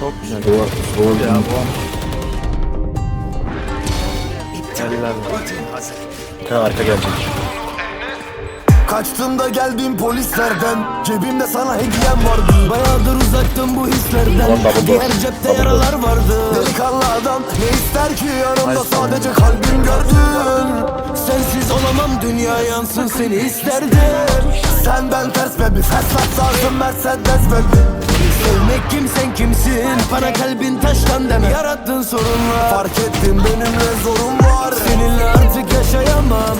Çok güzel. Duvar, duvar Ya bu Eller Bir tane arka gelecek. Kaçtım da geldim polislerden. Cebimde sana hediyem vardı. Bayağıdır uzaktım bu hislerden. Diğer cepte yaralar vardı. Delikanlı adam ne ister ki yanımda sadece kalbim gördün? Sensiz olamam dünya yansın seni isterdim. Senden ters be bir fesat lazım Mercedes be Sevmek kimsen kimsin? Bana kalbin taştan deme. Yarattığın sorunlar Fark ettim benimle zorun var. Seninle artık yaşayamam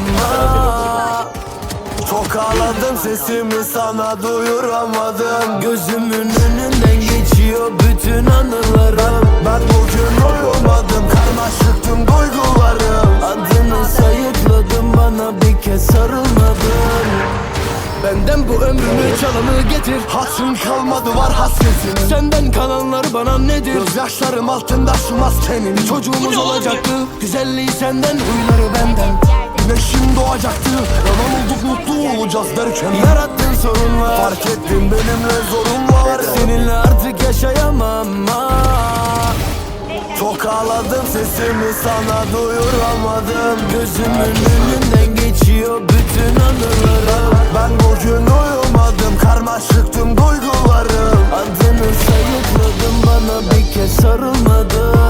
ağladım sesimi sana duyuramadım. Gözümün önünden geçiyor bütün anılarım. Ben bugün uyumadım karmaşıktım duygularım. Adını sayıkladım bana bir kez sarılmadın. Benden bu ömrümü çalanı getir. Hatırın kalmadı var hasretin. Senden kalanlar bana nedir? Gözyaşlarım altında şu maskenin çocuğumuz olacaktı. Güzelliği senden huyları benden Doğacaktı Yalan olduk mutlu olacağız derken. Yarattığın sorun var Fark ettim benimle zorun var. Seninle artık yaşayamam. Çok ağladım sesimi sana duyuramadım. Gözümün önünden geçiyor bütün anılarım Ben bugün uyumadım karmaşıktım duygularım. Adını sayıkladım bana bir kez sarılmadın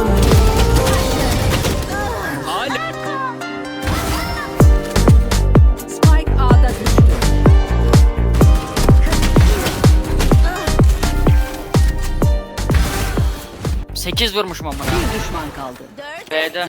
8 vurmuşum amına. Bir düşman kaldı. B'de.